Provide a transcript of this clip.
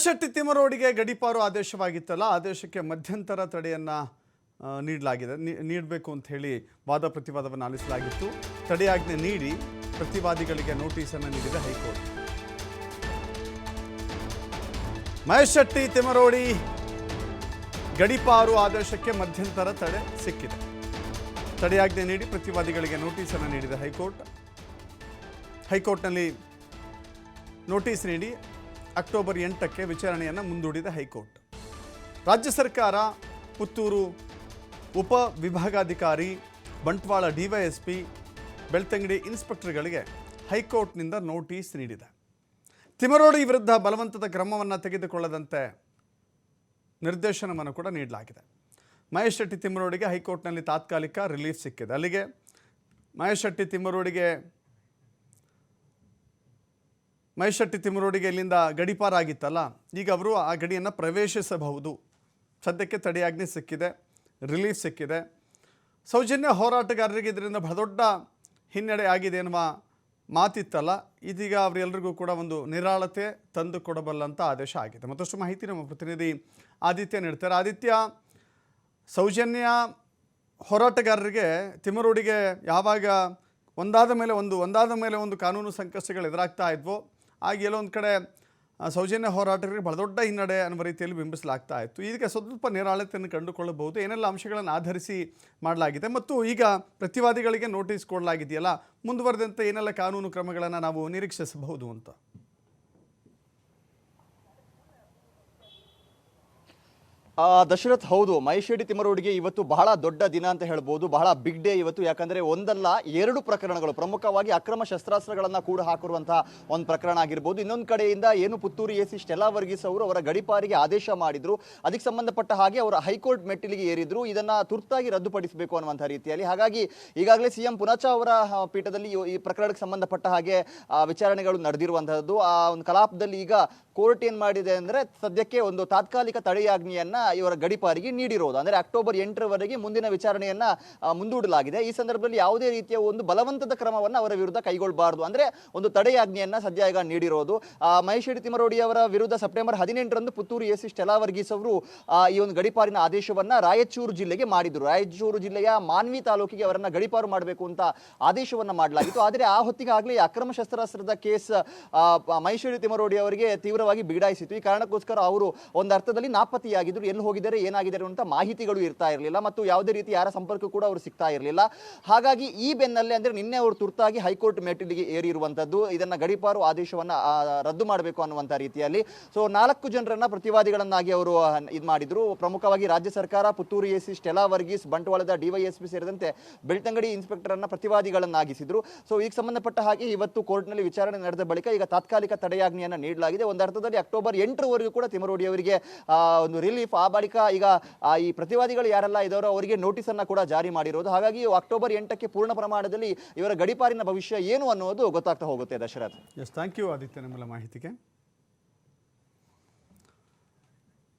ಶೆಟ್ಟಿ ತಿಮ್ಮರೋಡಿಗೆ ಗಡಿಪಾರು ಆದೇಶವಾಗಿತ್ತಲ್ಲ, ಆದೇಶಕ್ಕೆ ಮಧ್ಯಂತರ ತಡೆಯನ್ನು ನೀಡಲಾಗಿದೆ. ನೀಡಬೇಕು ಅಂತ ಹೇಳಿ ವಾದ ಪ್ರತಿವಾದವನ್ನು ಆಲಿಸಲಾಗಿತ್ತು. ತಡೆಯಾಜ್ಞೆ ನೀಡಿ ಪ್ರತಿವಾದಿಗಳಿಗೆ ನೋಟಿಸನ್ನು ನೀಡಿದ ಹೈಕೋರ್ಟ್. ಮಹೇಶ್ ಶೆಟ್ಟಿ ತಿಮರೋಡಿ ಗಡೀಪಾರು ಆದೇಶಕ್ಕೆ ಮಧ್ಯಂತರ ತಡೆ ಸಿಕ್ಕಿದೆ. ತಡೆಯಾಜ್ಞೆ ನೀಡಿ ಪ್ರತಿವಾದಿಗಳಿಗೆ ನೋಟಿಸನ್ನು ನೀಡಿದ ಹೈಕೋರ್ಟ್. ಹೈಕೋರ್ಟ್ನಲ್ಲಿ ನೋಟಿಸ್ ನೀಡಿ ಅಕ್ಟೋಬರ್ ಎಂಟಕ್ಕೆ ವಿಚಾರಣೆಯನ್ನು ಮುಂದೂಡಿದ ಹೈಕೋರ್ಟ್. ರಾಜ್ಯ ಸರ್ಕಾರ, ಪುತ್ತೂರು ಉಪ ವಿಭಾಗಾಧಿಕಾರಿ, ಬಂಟ್ವಾಳ ಡಿವೈಎಸ್ಪಿ, ಬೆಳ್ತಂಗಡಿ ಇನ್ಸ್ಪೆಕ್ಟರ್ಗಳಿಗೆ ಹೈಕೋರ್ಟ್ನಿಂದ ನೋಟಿಸ್ ನೀಡಿದೆ. ತಿಮರೋಡಿ ವಿರುದ್ಧ ಬಲವಂತದ ಕ್ರಮವನ್ನು ತೆಗೆದುಕೊಳ್ಳದಂತೆ ನಿರ್ದೇಶನವನ್ನು ಕೂಡ ನೀಡಲಾಗಿದೆ. ಮಹೇಶ್ ಶೆಟ್ಟಿ ತಿಮ್ಮರೋಡಿಗೆ ಹೈಕೋರ್ಟ್ನಲ್ಲಿ ತಾತ್ಕಾಲಿಕ ರಿಲೀಫ್ ಸಿಕ್ಕಿದೆ. ಅಲ್ಲಿಗೆ ಮಹೇಶ್ ಶೆಟ್ಟಿ ತಿಮ್ಮರೋಡಿಗೆ ಮಹೇಶ್ ಶೆಟ್ಟಿ ತಿಮ್ಮರೋಡಿಗೆ ಇಲ್ಲಿಂದ ಗಡಿಪಾರ ಆಗಿತ್ತಲ್ಲ ಈಗ ಅವರು ಆ ಗಡಿಯನ್ನು ಪ್ರವೇಶಿಸಬಹುದು. ಸದ್ಯಕ್ಕೆ ತಡೆಯಾಜ್ಞೆ ಸಿಕ್ಕಿದೆ, ರಿಲೀಫ್ ಸಿಕ್ಕಿದೆ. ಸೌಜನ್ಯ ಹೋರಾಟಗಾರರಿಗೆ ಇದರಿಂದ ಬಹಳ ದೊಡ್ಡ ಹಿನ್ನಡೆ ಆಗಿದೆ ಎನ್ನುವ ಮಾತಿತ್ತಲ್ಲ, ಇದೀಗ ಅವರೆಲ್ಲರಿಗೂ ಕೂಡ ಒಂದು ನಿರಾಳತೆ ತಂದು ಕೊಡಬಲ್ಲಂಥ ಆದೇಶ ಆಗಿದೆ. ಮತ್ತಷ್ಟು ಮಾಹಿತಿ ನಮ್ಮ ಪ್ರತಿನಿಧಿ ಆದಿತ್ಯ ನೀಡ್ತಾರೆ. ಆದಿತ್ಯ, ಸೌಜನ್ಯ ಹೋರಾಟಗಾರರಿಗೆ ತಿಮ್ಮರೋಡಿಗೆ ಯಾವಾಗ ಒಂದಾದ ಮೇಲೆ ಒಂದು, ಒಂದಾದ ಮೇಲೆ ಒಂದು ಕಾನೂನು ಸಂಕಷ್ಟಗಳು ಎದುರಾಗ್ತಾ ಇದ್ವೋ ಆಗ ಕೆಲವೊಂದು ಕಡೆ ಸೌಜನ್ಯ ಹೋರಾಟಗಳಿಗೆ ಬಹಳ ದೊಡ್ಡ ಹಿನ್ನಡೆ ಅನ್ನುವ ರೀತಿಯಲ್ಲಿ ಬಿಂಬಿಸಲಾಗ್ತಾ ಇತ್ತು. ಇದಕ್ಕೆ ಸ್ವಲ್ಪ ನಿರಾಳತೆಯನ್ನು ಕಂಡುಕೊಳ್ಳಬಹುದು. ಏನೆಲ್ಲ ಅಂಶಗಳನ್ನು ಆಧರಿಸಿ ಮಾಡಲಾಗಿದೆ. ಮತ್ತು ಈಗ ಪ್ರತಿವಾದಿಗಳಿಗೆ ನೋಟಿಸ್ ಕೊಡಲಾಗಿದೆಯಲ್ಲ, ಮುಂದುವರೆದಂತೆ ಏನೆಲ್ಲ ಕಾನೂನು ಕ್ರಮಗಳನ್ನು ನಾವು ನಿರೀಕ್ಷಿಸಬಹುದು ಅಂತ? ದಶರಥ್ ಹೌದು, ಮಹೇಶ್ವರಿ ತಿಮ್ಮರೋಡಿಗೆ ಇವತ್ತು ಬಹಳ ದೊಡ್ಡ ದಿನ ಅಂತ ಹೇಳ್ಬೋದು. ಬಹಳ ಬಿಗ್ ಡೇ ಇವತ್ತು. ಯಾಕಂದ್ರೆ ಒಂದಲ್ಲ, ಎರಡು ಪ್ರಕರಣಗಳು. ಪ್ರಮುಖವಾಗಿ ಅಕ್ರಮ ಶಸ್ತ್ರಾಸ್ತ್ರಗಳನ್ನು ಕೂಡ ಹಾಕಿರುವಂತಹ ಒಂದು ಪ್ರಕರಣ ಆಗಿರ್ಬೋದು. ಇನ್ನೊಂದು ಕಡೆಯಿಂದ ಏನು Puttur A C Stella Varghese ಅವರು ಅವರ ಗಡಿಪಾರಿಗೆ ಆದೇಶ ಮಾಡಿದ್ರು. ಅದಕ್ಕೆ ಸಂಬಂಧಪಟ್ಟ ಹಾಗೆ ಅವರ ಹೈಕೋರ್ಟ್ ಮೆಟ್ಟಿಲಿಗೆ ಏರಿದ್ರು. ಇದನ್ನ ತುರ್ತಾಗಿ ರದ್ದುಪಡಿಸಬೇಕು ಅನ್ನುವಂತಹ ರೀತಿಯಲ್ಲಿ. ಹಾಗಾಗಿ ಈಗಾಗಲೇ ಸಿಎಂ ಪುನಚ ಅವರ ಪೀಠದಲ್ಲಿ ಈ ಪ್ರಕರಣಕ್ಕೆ ಸಂಬಂಧಪಟ್ಟ ಹಾಗೆ ವಿಚಾರಣೆಗಳು ನಡೆದಿರುವಂತಹದ್ದು. ಆ, ಒಂದು ಕಲಾಪದಲ್ಲಿ ಈಗ ಕೋರ್ಟ್ ಏನ್ ಮಾಡಿದೆ ಅಂದ್ರೆ ಸದ್ಯಕ್ಕೆ ಒಂದು ತಾತ್ಕಾಲಿಕ ತಡೆಯಾಜ್ಞೆಯನ್ನ ಇವರ ಗಡಿಪಾರಿಗೆ ನೀಡಿರೋದು. ಅಂದ್ರೆ ಅಕ್ಟೋಬರ್ ಎಂಟರವರೆಗೆ ಮುಂದಿನ ವಿಚಾರಣೆಯನ್ನ ಮುಂದೂಡಲಾಗಿದೆ. ಈ ಸಂದರ್ಭದಲ್ಲಿ ಯಾವುದೇ ರೀತಿಯ ಒಂದು ಬಲವಂತದ ಕ್ರಮವನ್ನ ಅವರ ವಿರುದ್ಧ ಕೈಗೊಳ್ಳಬಾರದು. ಅಂದ್ರೆ ಒಂದು ತಡೆಯಾಜ್ಞೆಯನ್ನ ಸದ್ಯ ಈಗ ನೀಡಿರೋದು ಮಹೇಶ್ವರಿ ತಿಮ್ಮರೋಡಿ ಅವರ ವಿರುದ್ಧ ಸೆಪ್ಟೆಂಬರ್ ಹದಿನೆಂಟರಂದು ಪುತ್ತೂರು ಎಸ್ ಸ್ಟೆಲಾ ವರ್ಗೀಸ್ ಅವರು ಈ ಒಂದು ಗಡಿಪಾರಿನ ಆದೇಶವನ್ನ ರಾಯಚೂರು ಜಿಲ್ಲೆಗೆ ಮಾಡಿದ್ರು. ರಾಯಚೂರು ಜಿಲ್ಲೆಯ ಮಾನ್ವಿ ತಾಲೂಕಿಗೆ ಅವರನ್ನ ಗಡಿಪಾರು ಮಾಡಬೇಕು ಅಂತ ಆದೇಶವನ್ನ ಮಾಡಲಾಗಿತ್ತು. ಆದರೆ ಆ ಹೊತ್ತಿಗೆ ಆಗಲೇ ಅಕ್ರಮ ಶಸ್ತ್ರಾಸ್ತ್ರದ ಕೇಸ್ ಮಹೇಶ್ವರಿ ತಿಮ್ಮರೋಡಿ ಅವರಿಗೆ ತೀವ್ರವಾಗಿ ಬಿಗಡಾಯಿಸಿತ್ತು ಈ ಕಾರಣಕ್ಕೋಸ್ಕರ ಅವರು ಒಂದು ಅರ್ಥದಲ್ಲಿ ನಾಪತ್ತೆಯಾಗಿದ್ದರು ಎಲ್ಲಿ ಹೋಗಿದ್ದಾರೆ, ಏನಾಗಿದ್ದಾರೆ ಅಂತ ಮಾಹಿತಿಗಳು ಇರ್ತಾ ಇರಲಿಲ್ಲ ಮತ್ತು ಯಾವುದೇ ರೀತಿ ಯಾರ ಸಂಪರ್ಕ ಕೂಡ ಅವರು ಸಿಗ್ತಾ ಇರಲಿಲ್ಲ. ಹಾಗಾಗಿ ಈ ಬೆನ್ನಲ್ಲೇ ಅಂದರೆ ನಿನ್ನೆ ಅವರು ತುರ್ತಾಗಿ ಹೈಕೋರ್ಟ್ ಮೆಟ್ಟಿಲಿಗೆ ಏರಿರುವಂಥದ್ದು. ಇದನ್ನು ಗಡಿಪಾರು ಆದೇಶವನ್ನು ರದ್ದು ಮಾಡಬೇಕು ಅನ್ನುವಂಥ ರೀತಿಯಲ್ಲಿ. ಸೊ, ನಾಲ್ಕು ಜನರನ್ನ ಪ್ರತಿವಾದಿಗಳನ್ನಾಗಿ ಅವರು ಇದು ಮಾಡಿದ್ರು. ಪ್ರಮುಖವಾಗಿ ರಾಜ್ಯ ಸರ್ಕಾರ, Puttur A C, Stella Varghese, ಬಂಟ್ವಾಳದ DYSP ಸೇರಿದಂತೆ ಬೆಳ್ತಂಗಡಿ ಇನ್ಸ್ಪೆಕ್ಟರ್ ಅನ್ನ ಪ್ರತಿವಾದಿಗಳನ್ನಾಗಿಸಿದ್ರು. ಸೊ, ಈಗ ಸಂಬಂಧಪಟ್ಟ ಹಾಗೆ ಇವತ್ತು ಕೋರ್ಟ್ನಲ್ಲಿ ವಿಚಾರಣೆ ನಡೆದ ಬಳಿಕ ಈಗ ತಾತ್ಕಾಲಿಕ ತಡೆಯಾಜ್ಞೆಯನ್ನು ನೀಡಲಾಗಿದೆ. ಒಂದು ಅರ್ಥದಲ್ಲಿ ಅಕ್ಟೋಬರ್ ಎಂಟರವರೆಗೂ ಕೂಡ ತಿಮರೋಡಿ ಅವರಿಗೆ ಒಂದು ರಿಲೀಫ್ ಆ ಬಳಿಕ ಈಗ ಈ ಪ್ರತಿವಾದಿಗಳು ಯಾರೆಲ್ಲ ಇದಾರೋ ಅವರಿಗೆ ನೋಟಿಸ್ ಅನ್ನ ಕೂಡ ಜಾರಿ ಮಾಡಿರೋದು. ಹಾಗಾಗಿ ಅಕ್ಟೋಬರ್ ಎಂಟಕ್ಕೆ ಪೂರ್ಣ ಪ್ರಮಾಣದಲ್ಲಿ ಇವರ ಗಡಿಪಾರಿನ ಭವಿಷ್ಯ ಏನು ಅನ್ನೋದು ಗೊತ್ತಾಗ್ತಾ ಹೋಗುತ್ತೆ Dasharath. Yes thank you Aditya ನಿಮ್ಮೆಲ್ಲ ಮಾಹಿತಿಗೆ.